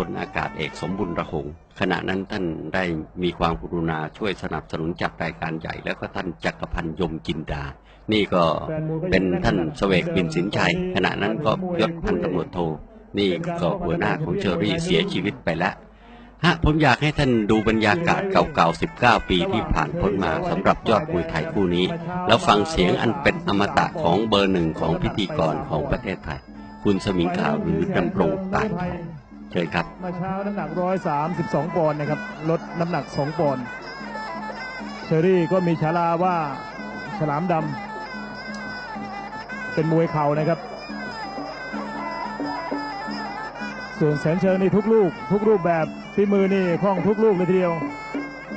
พลอากาศเอกสมบุญระหง ขณะนั้นท่านได้มีความกรุณาช่วยสนับสนุนจัดรายการใหญ่ แล้วก็ท่านจักรพันธ์ยมจินดา นี่ก็เป็นท่านเสวกบินสินชัย ขณะนั้นก็ยศพันตำรวจโท นี่ก็หัวหน้าของเชอรี่เสียชีวิตไปแล้วฮะผมอยากให้ท่านดูบรรยากาศเก่าๆ 19 ปีที่ผ่านพ้นมาสำหรับยอดมวยไทยคู่นี้ แล้วฟังเสียงอันเป็นอมตะของเบอร์หนึ่งของพิธีกรของประเทศไทย คุณสมิงขาวหรือดำรงตายทอง เชิญครับมื่อเช้าน้ำหนัก 132ปอนด์นะครับ ลดน้ำหนัก 2ปอนด์เชอรี่ก็มีฉายาว่าฉลามดำเป็นมวยเข่านะครับ ส่วนแสนเชิงนี่ทุกลูก ทุกรูปแบบฝีมือนี่คล่องทุกลูกเลยทีเดียว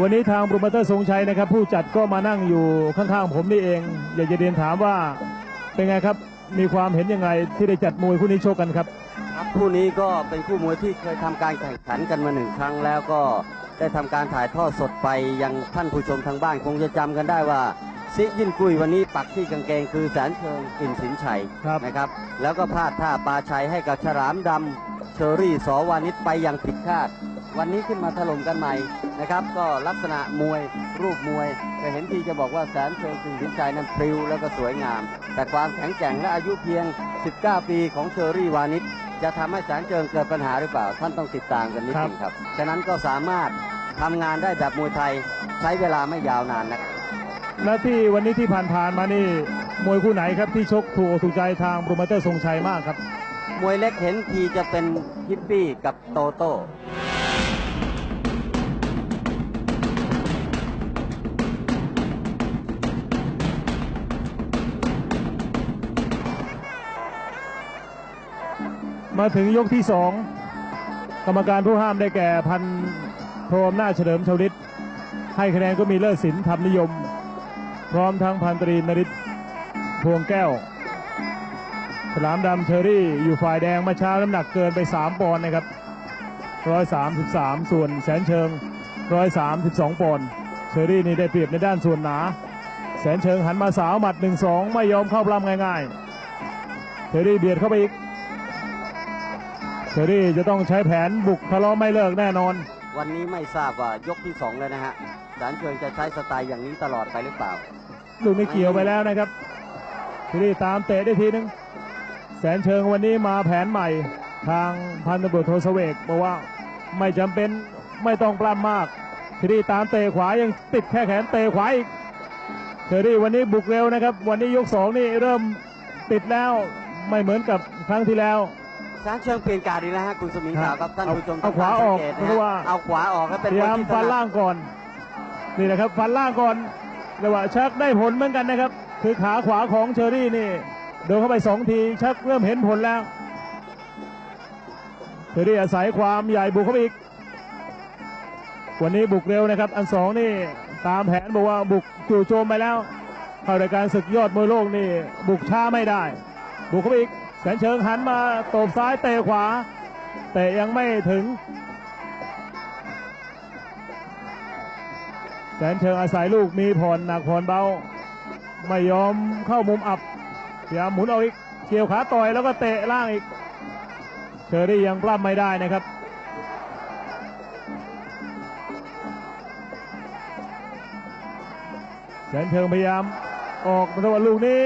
วันนี้ทางโปรโมเตอร์ทรงชัยนะครับ ผู้จัดก็มานั่งอยู่ข้างๆผมนี่เอง อยากจะเรียนถามว่าเป็นไงครับมีความเห็นยังไงที่ได้จัดมวยคู่นี้โชคกันครับ ครับคู่นี้ก็เป็นคู่มวยที่เคยทำการแข่งขันกันมาหนึ่งครั้งแล้วก็ได้ทำการถ่ายทอดสดไปยังท่านผู้ชมทางบ้านคงจะจำกันได้ว่าซิยินกุยวันนี้ปักที่กางเกงคือแสนเชิงอินสินชัยครับนะครับ แล้วก็พลาดท่าปาชัยให้กับฉลามดำเชอรี่สอวานิชไปอย่างผิดคาด วันนี้ขึ้นมาถล่มกันใหม่นะครับ ก็ลักษณะมวยรูปมวยก็เห็นทีจะบอกว่าแสนเชิงสินสินชัยนั้นพริ้วแล้วก็สวยงาม แต่ความแข็งแกร่งและอายุเพียง 19 ปีของเชอรี่วานิช จะทำให้แสนเจิงเกิดปัญหาหรือเปล่า ท่านต้องติดตามกันนิดหนึงครับ ฉะนั้นก็สามารถทำงานได้แบบมวยไทยใช้เวลาไม่ยาวนานนะและที่วันนี้ที่ผ่านๆมานี่มวยคู่ไหนครับที่ชกถูกอกถูกใจทางโปรโมเตอร์ทรงชัยมากครับ มวยเล็กเห็นทีจะเป็นฮิปปี้กับโตโต้ มาถึงยกที่สองกรรมการผู้ห้ามได้แก่พันโทอำนาจเฉลิมชวลิตให้คะแนนก็มีเลิศศิลป์ธรรมนิยม พร้อมทั้งพันตรีนริศพวงแก้วฉลามดำเชอรี่อยู่ฝ่ายแดงมาช้าน้ำหนักเกินไป 3 ปอนด์นะครับ133ส่วนแสนเชิง132ปอนด์เชอรี่นี่ได้เปรียบในด้านส่วนหนา แสนเชิงหันมาสาวหมัด1-2ไม่ยอมเข้าปล้ำง่ายๆเชอรี่เบียดเข้าไปอีก อรี่จะต้องใช้แผนบุกทะเลาะไม่เลิกแน่นอน วันนี้ไม่ทราบว่ายกที่สองเลยนะฮะแสนเจิงจะใช้สไตล์อย่างนี้ตลอดไปหรือเปล่าลูกนี้เกี่ยวไปแล้วนะครับเชอรี่ตามเตะได้ทีนึงแสนเชิงวันนี้มาแผนใหม่ ทางพันตำรวจโทสเวกบอกว่าไม่จำเป็นไม่ต้องปล้ำมากเชอรี่ตามเตะขวายังติดแค่แขนเตะขวาอีกเชอรี่วันนี้บุกเร็วนะครับ วันนี้ยกสองนี่เริ่มติดแล้วไม่เหมือนกับครั้งที่แล้ว แสนเชิงเปลี่ยนการดีแล้วฮะคุณสมิงขาวครับท่านผู้ชมเอาขวาออกสังเกตเพนะราะว่าฮะเอาขวาออกแล้วเป็นพยายามที่ถฟันดล่างก่อน นี่นะครับฟันล่างก่อนเรียกว่าชักได้ผลเหมือนกันนะครับ คือขาขวาของเชอรี่นี่โดนเข้าไปสองทีชักเริ่มเห็นผลแล้วเชอรี่อาศัยความใหญ่บุกเข้าไปอีก วันนี้บุกเร็วนะครับ อันสองนี่ตามแผนบอกว่าบุกจู่โจมไปแล้วเข้ารายการศึกยอดมวยโลกนี่บุกช้าไม่ได้ บุกเข้าไปอีก แสนเชิงหันมาตบซ้ายเตะขวา เตะยังไม่ถึง แสนเชิงอาศัยลูกมีผ่อนหนักผ่อนเบา ไม่ยอมเข้ามุมอับพยายามหมุนเอาอีกเกี่ยวขาต่อยแล้วก็เตะล่างอีกเชอรี่ยังปล้ำไม่ได้นะครับแสนเชิงพยายามออกแต่ว่าลูกนี้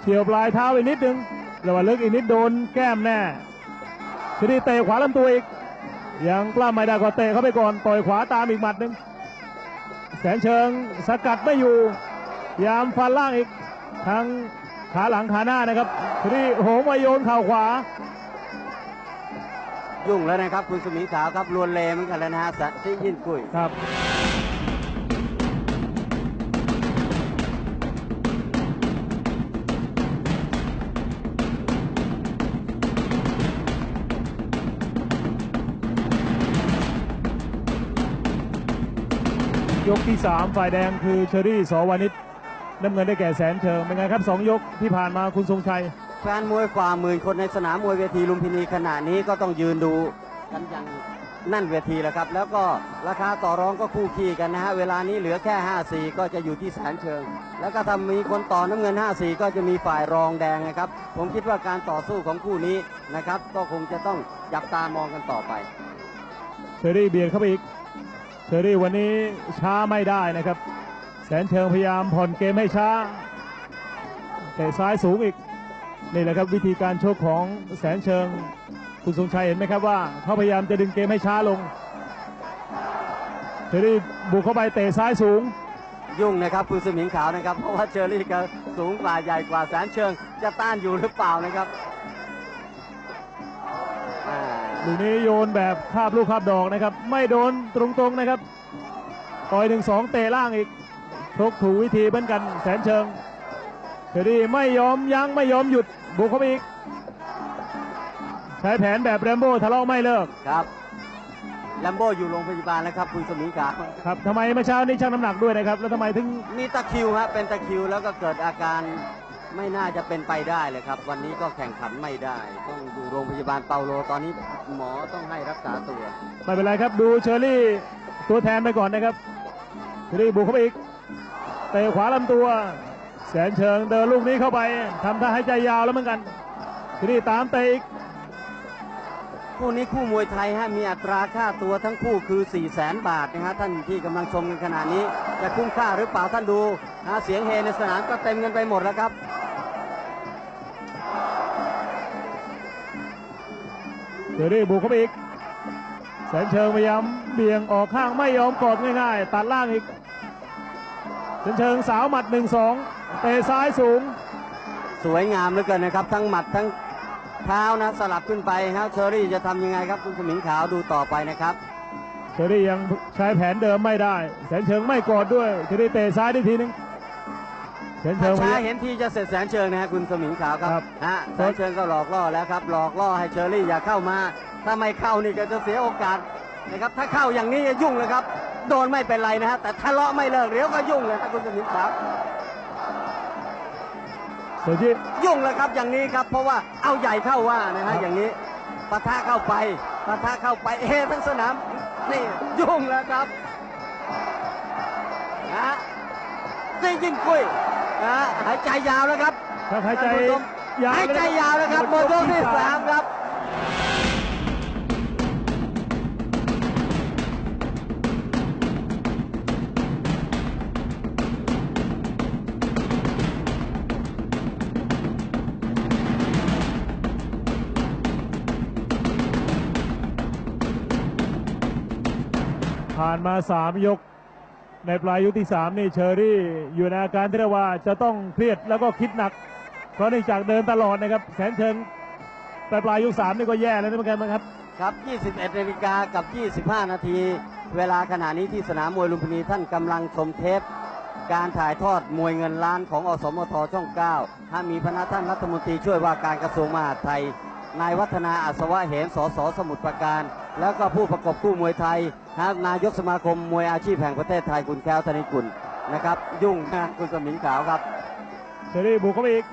เฉียวปลายเท้าอีกนิดนึง แต่ว่าลึกอีกนิดโดนแก้มแน่เชอรี่เตะขวาลำตัวอีก ยังปล้ำไม่ได้ก็เตะเข้าไปก่อนต่อยขวาตามอีกหมัดหนึ่งแสนเชิงสกัดไม่อยู่พยายามฟันล่างอีกทั้งขาหลังขาหน้านะครับทีนี้โหมมาโยนเข่าขวา ยุ่งแล้วนะครับคุณสมิงขาวครับลวนเลเหมือนกันแล้วนะฮะแสนที่ยินกุยครับ ที่ 3 ฝ่ายแดงคือเชอรี่สอวานิชน้ำเงินได้แก่แสนเชิงเป็นไงครับ 2 ยกที่ผ่านมาคุณทรงชัย แฟนมวยกว่าหมื่นคนในสนามมวยเวทีลุมพินีขณะนี้ก็ต้องยืนดูกันอย่างนั่นเวทีแล้วครับ แล้วก็ราคาต่อรองก็คู่ขี้กันนะฮะ เวลานี้เหลือแค่ 5-4 ก็จะอยู่ที่แสนเชิง แล้วก็ถ้ามีคนต่อน้ำเงิน 5-4 ก็จะมีฝ่ายรองแดงนะครับ ผมคิดว่าการต่อสู้ของคู่นี้นะครับ ก็คงจะต้องจับตามองกันต่อไป เชอรี่เบียดเข้าไปอีก เชอรี่วันนี้ช้าไม่ได้นะครับ แสนเชิงพยายามผ่อนเกมให้ช้าเตะซ้ายสูงอีกนี่แหละครับวิธีการโชกของแสนเชิง คุณทรงชัยเห็นไหมครับว่าเขาพยายามจะดึงเกมให้ช้าลงเชอรี่บุกเข้าไปเตะซ้ายสูงยุ่งนะครับคุณสมิงขาวนะครับ เพราะว่าเชอรี่ก็สูงกว่าใหญ่กว่าแสนเชิง จะต้านอยู่หรือเปล่านะครับ ลูกนี้โยนแบบคาบลูกคาบดอกนะครับ ไม่โดนตรงๆนะครับต่อยหนึ่งสองเตะล่างอีกชกถูกวิธีเหมือนกันแสนเชิงเชอรี่ไม่ยอมยั้งไม่ยอมหยุดบุกเข้าไปอีก ใช้แผนแบบแรมโบ้ทะเลาะไม่เลิกครับแลมโบอยู่โรงพยาบาลแล้วครับคุณสมิงขาวครับทำไมเมื่อเช้านี้ชั่งน้ำหนักด้วยนะครับ แล้วทำไมถึงมีตะคริวฮะเป็นตะคริวแล้วก็เกิดอาการ ไม่น่าจะเป็นไปได้เลยครับ วันนี้ก็แข่งขันไม่ได้ ต้องอยู่โรงพยาบาลเปาโลตอนนี้หมอต้องให้รักษาตัว ไม่เป็นไรครับ ดูเชอรี่ตัวแทนไปก่อนนะครับเชอรี่บุกเข้าไปอีกเตะขวาลำตัว แสนเชิงเดินลูกนี้เข้าไปทำท่าหายใจยาวแล้วเหมือนกันเชอรี่ตามเตะอีกคู่นี้คู่มวยไทยฮะมีอัตราค่าตัวทั้งคู่คือ4 0 0แสนบาทนะฮะท่านที่กำลังชมกันขณะนี้ จะคุ้มค่าหรือเปล่าท่านดูฮะเสียงเฮในสนามก็เต็มกันไปหมดแล้วครับ เชอรี่บุกเข้าไปอีก แสนเชิงพยายามเบี่ยงออกข้างไม่ยอมกดง่ายๆ ตัดล่างอีก แสนเชิงสาวหมัดหนึ่งสองเตะซ้ายสูง สวยงามเหลือเกินนะครับ ทั้งหมัดทั้งเท้านะสลับขึ้นไปฮะเชอรี่จะทำยังไงครับคุณสมิงขาวดูต่อไปนะครับ เชอรี่ยังใช้แผนเดิมไม่ได้ แสนเชิงไม่กดด้วยเชอรี่เตะซ้ายได้ทีนึง แสนเชิถ้างพยาช้าามเห็นทีจะเสร็จแสนเชิงนะฮะคุณสมิงขาวคครัรับบฮะแสนเชิงก็หลอกล่อแล้วครับ หลอกล่อให้เชอรี่อย่าเข้ามา ถ้าไม่เข้านี่ก็จะเสียโอกาสนะครับ ถ้าเข้าอย่างนี้จะยุ่งเลยครับ โดนไม่เป็นไรนะฮะแต่ทะเลาะไม่เลิกเดี๋ยวก็ยุ่งเลยครับคุณสมิงขาวเสือชีพยุ่งเลยครับอย่างนี้ครับ เพราะว่าเอาใหญ่เข้าว่านะฮะอย่างนี้ปะทะเข้าไปปะทะเข้าไปเฮทั้งสนามนี่ยุ่งแล้วครับนะฮะนี่ยิ่งคุย นะฮะหายใจยาวแล้วครับถ้าหายใจท่านผู้ชมยาวหายใจยาวนะครับหมดยกที่สามครับผ่านมาสามยก ในปลายยกที่สามนี่เชอรี่อยู่ในอาการที่เรียกว่าจะต้องเครียดแล้วก็คิดหนัก เพราะเนื่องจากเดินตลอดนะครับ แสนเชิงปลายปลายยกสามนี่ก็แย่แล้วนะเหมือนกันครับ ครับ 21นาฬิกากับ 25 นาที เวลาขณะนี้ที่สนามมวยลุมพินีท่านกำลังชมเทป การถ่ายทอดมวยเงินล้านของอสมทช่อง 9 ถ้ามีพนักท่านรัฐมนตรีช่วยว่าการกระทรวงมหาดไทย นายวัฒนาอัศวะเหมสสสมุทรปราการ แล้วก็ผู้ประกบคู่มวยไทยฮะนายกสมาคมมวยอาชีพแห่งประเทศไทยคุณแก้วธนิกุลนะครับ ยุ่งนะคุณสมิงขาวครับเชอรี่บุกเข้าไปอีก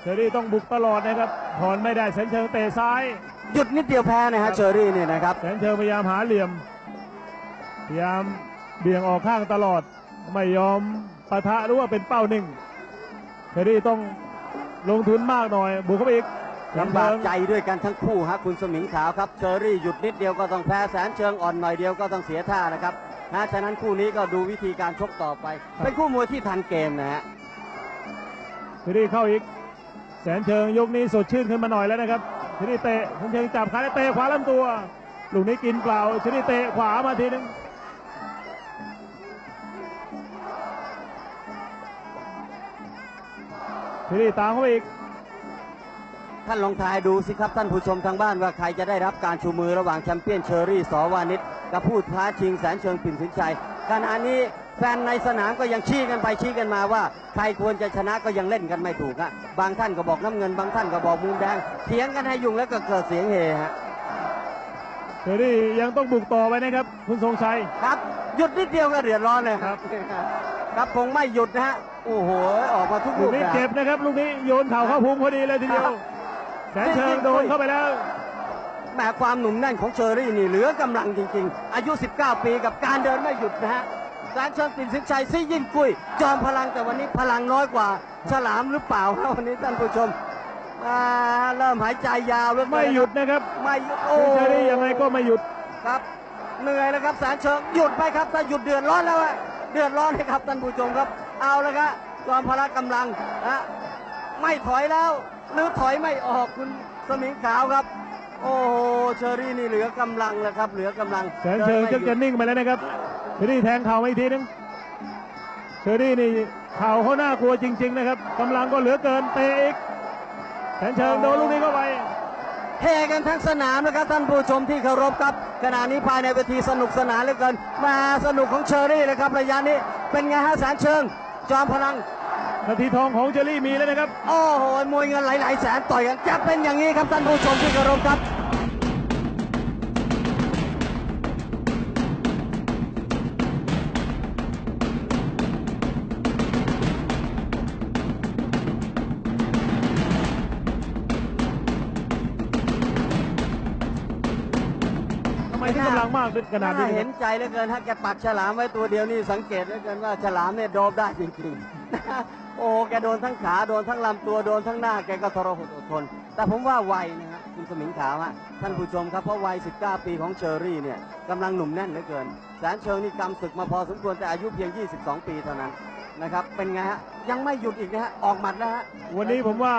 เชอรี่ต้องบุกตลอดนะครับถอนไม่ได้แสนเชิงเตะซ้าย หยุดนิดเดียวแพ้นะฮะเชอรี่เนี่ยนะครับแสนเชิงพยายามหาเหลี่ยม พยายามเบี่ยงออกข้างตลอด ไม่ยอมปะทะหรือว่าเป็นเป้าหนึ่งเชอรี่ต้องลงทุนมากหน่อย บุกเข้าไปอีก ลำบากใจด้วยกันทั้งคู่ฮะคุณสมิงขาวครับเชอรี่หยุดนิดเดียวก็ต้องแพ้แสนเชิงอ่อนหน่อยเดียวก็ต้องเสียท่านะครับนะฉะนั้นคู่นี้ก็ดูวิธีการชกต่อไป เป็นคู่มวยที่ทันเกมนะฮะเชอรี่เข้าอีก แสนเชิงยกนี้สดชื่นขึ้นมาหน่อยแล้วนะครับเชอรี่เตะแสนเชิงจับขาแล้วเตะขวาลำตัวลูกนี้กินเปล่าเชอรี่เตะขวามาทีนึงเชอรี่ตามเข้าไปอีก ท่านลองทายดูสิครับท่านผู้ชมทางบ้านว่าใครจะได้รับการชูมือระหว่างแชมเปี้ยนเชอรี่สวานิชกับผู้ท้าชิงแสนเชิงปิ่นสินชัยขณะนี้แฟนในสนามก็ยังชี้กันไปชี้กันมาว่าใครควรจะชนะก็ยังเล่นกันไม่ถูกฮะบางท่านก็บอกน้ำเงินบางท่านก็บอกมุมแดงเถียงกันให้ยุ่งแล้วก็เกิดเสียงเฮฮะเชอรี่ยังต้องบุกต่อไปนะครับคุณทรงชัยครับหยุดนิดเดียวก็เดือดร้อนเลยครับ ครับคงไม่หยุดนะฮะโอ้โหออกมาทุกลูลูกกนี้แบบเจ็บนะครับลูกนี้โยนเข่าเข้าพุงพอดีเลยทีเดียว แสนเชิงโดนเข้าไปแล้วแหมแหมความหนุ่มแน่นของเชอรี่นี่เหลือกำลังจริง ๆ อายุ 19 ปีกับการเดินไม่หยุดนะฮะแสนเชิงปิ่นสินชัยซี่ยินกุยจอมพลังแต่วันนี้พลังน้อยกว่า ฉลามหรือเปล่าครับวันนี้ท่านผู้ชมอ่าเริ่มหายใจยาวแล้วไม่หยุดนะครับไม่หยุดโอ้เชอรี่ยังไงก็ไม่หยุดครับเหนื่อยแล้วครับแสนเชิงหยุดไปครับถ้าหยุดเดือดร้อนแล้วอะเดือดร้อนเลยครับท่านผู้ชมครับ เอาแล้วครับจอมพละกำลังนะไม่ถอยแล้ว หรือถอยไม่ออกคุณสมิงขาวครับ โอ้โหเชอรี่นี่เหลือกำลังแล้วครับ เหลือกำลังแสนเชิงดิจะไม่หยุจะดนิ่งไปแล้วนะครับเชอรี่แทงเข่ามาอีกทีนึงเชอรี่นี่เข่าเขาน่ากลัวจริง ๆ นะครับกำลังก็เหลือเกินเตะอีกแสนเชิงโดนลูกนี้เข้าไปเฮกันทั้งสนามนะครับท่านผู้ชมที่เคารพครับขณะนี้ภายในเวทีสนุกสนานเหลือเกิน มาสนุกของเชอรี่เลยครับระยะนี้เป็นไงฮะแสนเชิง จอมพลัง นาทีทองของเชอรี่มีแล้วนะครับ โอ้โหมวยเงินหลายๆแสนต่อยกันจะเป็นอย่างนี้ครับท่านผู้ชมที่เคารพครับทำไมถึงกำลังมากขนาดนี้น่คเห็รับนใจเหลือเกินฮะแกปักฉลามไว้ตัวเดียวนี่สังเกตเหลือเกินว่าฉลามเนี่ยโดบได้จริงๆ โอ้โหแกโดนทั้งขาโดนทั้งลำตัวโดนทั้งหน้าแกก็ทรหดอดทน แต่ผมว่าวัยนะฮะคุณสมิงขาวฮะท่านผู้ชมครับเพราะวัย 19 ปีของเชอรี่เนี่ยกำลังหนุ่มแน่นเหลือเกิน แสนเชิงนี่กำศึกมาพอสมควรแต่อายุเพียง 22 ปีเท่านั้นนะครับเป็นไงฮะยังไม่หยุดอีกนะฮะออกหมัดแล้วฮะวันนี้ผมว่า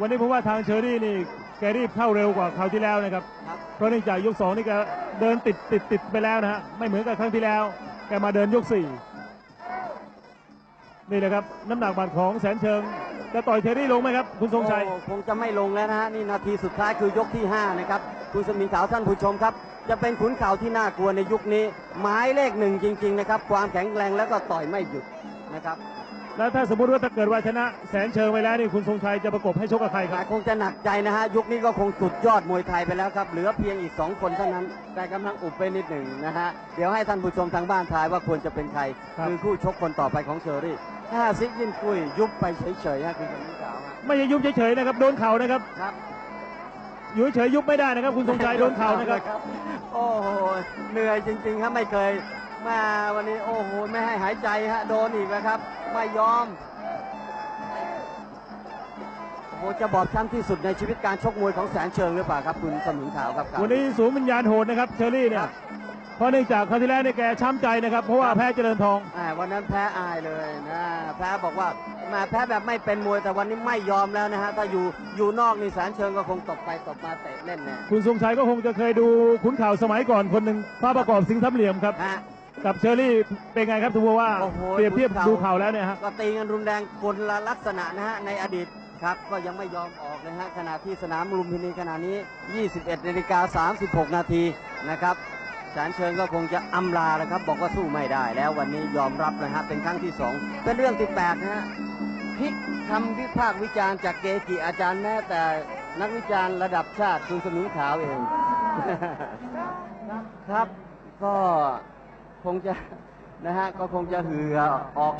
วันนี้ผมว่าทางเชอรี่นี่แกรีบเข้าเร็วกว่าคราวที่แล้วนะครับครับเพราะเนื่องจากยกสองนี่แกเดินติดติดติดไปแล้วนะฮะไม่เหมือนกับครั้งที่แล้ว แกมาเดินยกสี่ นี่นะครับ น้ำหนักบาดของแสนเชิง จะต่อยเชอรี่ลงไหมครับ คุณทรงชัย โอ้คงจะไม่ลงแล้วนะฮะนี่นาทีสุดท้ายคือยกที่ 5 นะครับ คุณสมิงขาวท่านผู้ชมครับ จะเป็นขุนเข่าที่น่ากลัวในยุคนี้ หมายเลขหนึ่งจริง ๆ นะครับ ความแข็งแรงแล้วก็ต่อยไม่หยุดนะครับ แล้วถ้าสมมติว่าถ้าเกิดว่าชนะแสนเชิงไปแล้วนี่คุณทรงชัยจะประกบให้ชกกับใครคแต่รับ คงจะหนักใจนะฮะยุคนี้ก็คงสุดยอดมวยไทยไปแล้วครับเหลือเพียงอีก 2 คนเท่านั้น แต่กำลังอุบไปนิดหนึ่งนะฮะเดี๋ยวให้ท่านผู้ชมทางบ้านทายว่าควรจะเป็นใครครับ คือคู่ชกคนต่อไปของเชอรี่ ถ้าซิกยินคุยยุบไปเฉยๆฮะคุณสมิงขาวฮะไม่ใช่ยุบเฉยๆนะครับโดนเข่านะครับ ครับอยู่เฉยๆยุบไม่ได้นะครับ คุณทรงชัยโดนเข่านะครับ โอ้โหเหนื่อยจริงๆครับไม่เคยมาวันนี้โอ้โหไม่ให้หายใจฮะโดนอีกนะครับ ไม่ยอมโอ้โหจะบอบช้ำที่สุดในชีวิตการชกมวยของแสนเชิงหรือเปล่าครับ คุณสมิงขาวครับวันนี้สูงวิญญาณโหดนะครับเชอรี่เนี่คยรับ เพราะเนื่องจากคราวที่แล้วเนี่ยแกช้ำใจนะครับ เพราะว่าแพ้เจริญทอง อ่าวันนั้นแพ้อายเลยนะแพ้บอกว่ามาแพ้แบบไม่เป็นมวยแต่วันนี้ไม่ยอมแล้วนะฮะถ้าอยู่อยู่นอกนี่แสนเชิงก็คงตบไปตบมาเตะเล่นแน่คุณทรงชัยก็คงจะเคยดูขุนข่าวสมัยก่อนคนหนึ่งพระประกอบสิงห์ทับเหลี่ยมครับ ฮะ กับเชอรี่เป็นไงครับทุกว่าโอ้โห เปรียบเทียบขุนเข่าดูข่าวแล้วเนี่ยฮะ ก็ตีกันรุนแรงคนละลักษณะนะฮะในอดีตครับก็ยังไม่ยอมออกนะฮะขณะที่สนามลุมพินีขณะนี้ 21นาฬิกา36 นาทีนะครับ แสนเชิงก็คงจะอำลาแล้วครับ บอกว่าสู้ไม่ได้แล้ววันนี้ยอมรับนะฮะเป็นครั้งที่สองเป็นเรื่องที่แปลกนะฮะพิกคำวิพากษ์วิจารณ์จากเกจิอาจารย์แม้แต่นักวิจารณ์ระดับชาติคุณสมิงขาวเอง ครับก็คงจะนะฮะก็คงจะเหือออก